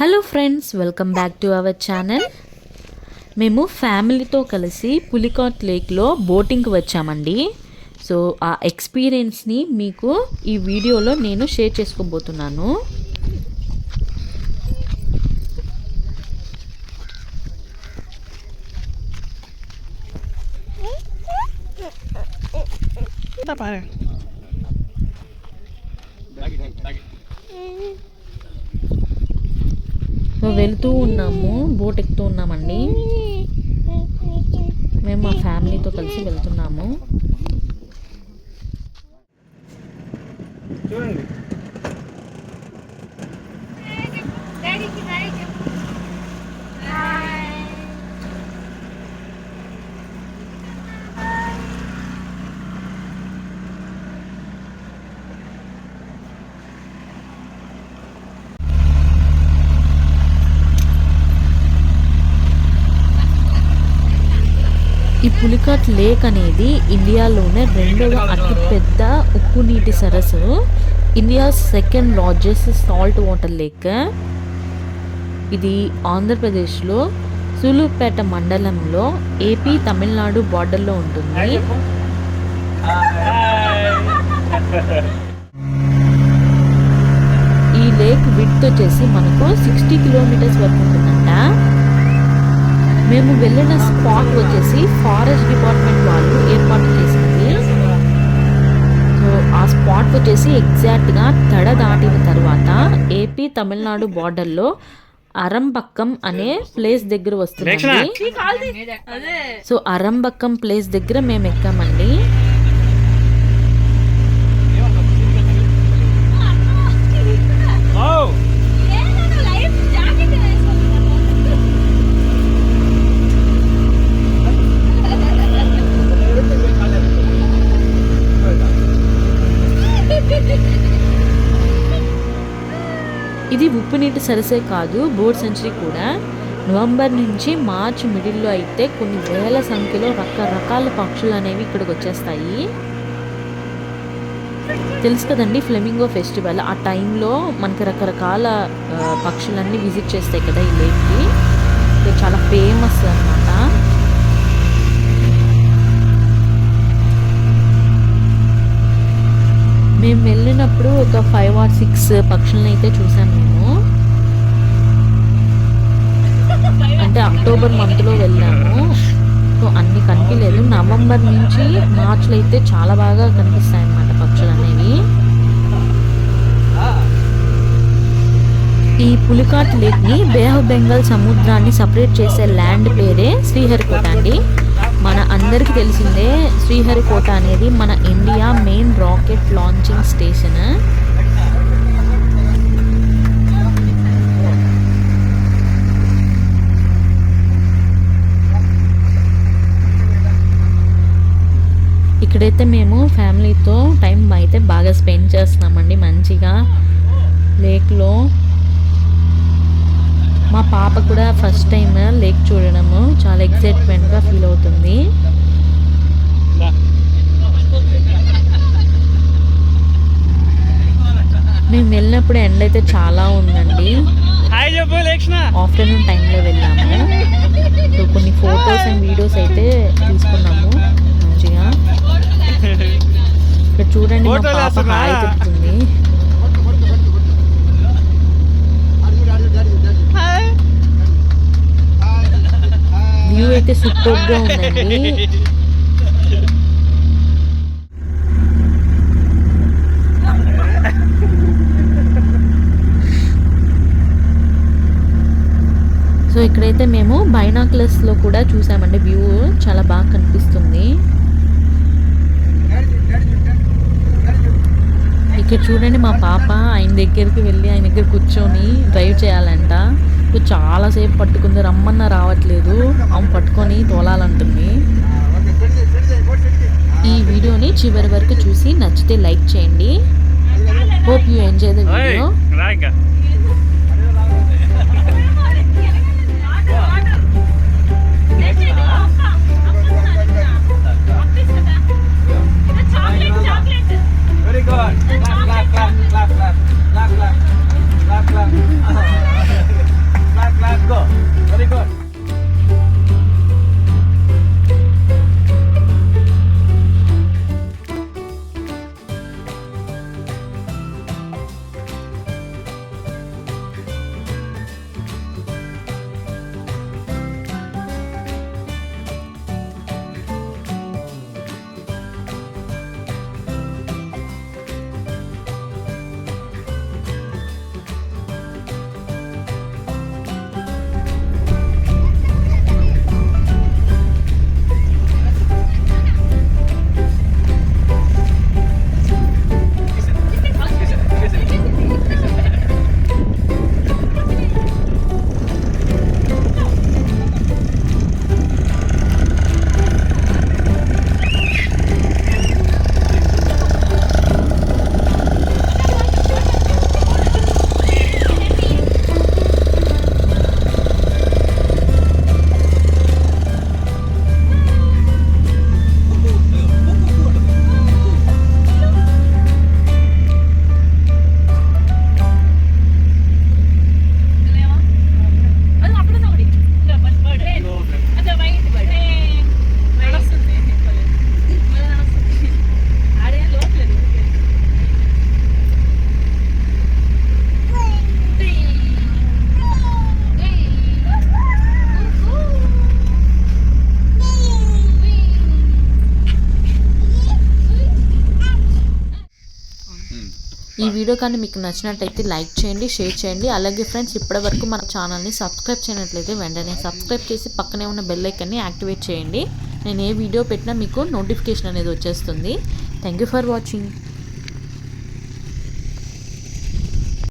Hello friends welcome back to our channel మేము ఫ్యామిలీతో కలిసి పులికాట్ లేక్లో బోటింగ్కి వచ్చామండి. సో ఆ ఎక్స్పీరియన్స్ని మీకు ఈ వీడియోలో నేను షేర్ చేసుకోబోతున్నాను. Tá, para. సో వెళ్తూ ఉన్నాము బోట్ ఎక్కుతూ ఉన్నామండి. మేము మా ఫ్యామిలీతో కలిసి వెళ్తున్నాము. చూడండి. ఈ పులికాట్ లేక్ అనేది ఇండియాలోనే రెండవ అతిపెద్ద ఉప్పు నీటి సరస్సు. India second largest salt water lake. ఇది ఆంధ్రప్రదేశ్లో సూలూరుపేట మండలంలో ఏపీ తమిళనాడు బార్డర్లో ఉంటుంది. ఈ లేక్ విడ్త్ వచ్చేసి మనకు సిక్స్టీ కిలోమీటర్స్ వరకు ఉంటుందంట మేము వెళ్ళిన స్పాట్ వచ్చేసి ఫారెస్ట్ డిపార్ట్మెంట్ వాళ్ళు ఏర్పాటు చేసింది. సో ఆ స్పాట్ వచ్చేసి ఎగ్జాక్ట్గా తడ దాటిన తర్వాత ఏపీ తమిళనాడు బార్డర్లో అరంబక్కం అనే ప్లేస్ దగ్గర వస్తుంది సో అరంబక్కం ప్లేస్ దగ్గర మేము ఎక్కామండి ఇది ఉప్పు నీటి సరసే కాదు బోర్డ్ సెంచరీ కూడా. నవంబర్ నుంచి మార్చ్ మిడిల్లో అయితే కొన్ని వేల సంఖ్యలో రకరకాల పక్షులు అనేవి ఇక్కడికి వచ్చేస్తాయి. తెలుసు కదండి ఫ్లెమింగో ఫెస్టివల్. ఆ టైంలో మనకి రకరకాల పక్షులన్నీ విజిట్ చేస్తాయి కదా ఈ లేక్కి. ఇది చాలా ఫేమస్ అన్నమాట. మేము వెళ్ళినప్పుడు ఒక ఫైవ్ ఆర్ సిక్స్ పక్షులను అయితే చూసాను మేము అంటే అక్టోబర్ మంత్లో వెళ్ళాము. సో అన్ని కనిపించలేదు నవంబర్ నుంచి మార్చ్లో అయితే చాలా బాగా కనిపిస్తాయి అన్నమాట పక్షులు అనేవి. ఈ పులికాట్ లేక్ని బే ఆఫ్ బెంగాల్ సముద్రాన్ని సపరేట్ చేసే ల్యాండ్ పేరే శ్రీహరికోట అండి. మన అందరికీ తెలిసిందే శ్రీహరికోట అనేది మన India main rocket launching station. ఇక్కడైతే మేము ఫ్యామిలీతో టైం అయితే బాగా స్పెండ్ చేస్తున్నామండి మంచిగా. లేక్లో ఫస్ట్ టైం లేక్ చూడడము. చాలా ఎక్సైట్మెంట్గా ఫీల్ అవుతుంది. మేము వెళ్ళినప్పుడు ఎండ అయితే చాలా ఉందండి. ఆఫ్టర్నూన్ టైంలో వెళ్ళాము. సో కొన్ని ఫొటోస్ అండ్ వీడియోస్ అయితే తీసుకున్నాము మంచిగా. ఇక్కడ చూడండి మా పాప? హాయ్ చెప్తుంది హాయ్ వ్యూ అయితే సూపర్గా ఉందండి. సో ఇక్కడైతే మేము బైనాక్లెస్లో కూడా చూసామండి. వ్యూ చాలా బాగా కనిపిస్తుంది. ఇక్కడ చూడండి మా పాప ఆయన దగ్గరికి వెళ్ళి ఆయన దగ్గర కూర్చొని డ్రైవ్ చేయాలంట. సో చాలాసేపు పట్టుకుంది. రమ్మన్నా రావట్లేదు. ఆమె పట్టుకొని తోలాలంటుంది. ఈ వీడియోని చివరి వరకు చూసి నచ్చితే లైక్ చేయండి. Hope you enjoy the video ఈ వీడియో కానీ మీకు నచ్చినట్టయితే లైక్ చేయండి షేర్ చేయండి. అలాగే ఫ్రెండ్స్ ఇప్పటివరకు మన ఛానల్ని సబ్స్క్రైబ్ చేయనట్లయితే వెంటనే సబ్స్క్రైబ్ చేసి పక్కనే ఉన్న బెల్ ఐకన్ని యాక్టివేట్ చేయండి. నేను ఏ వీడియో పెట్టినా మీకు నోటిఫికేషన్ అనేది వచ్చేస్తుంది. Thank you for watching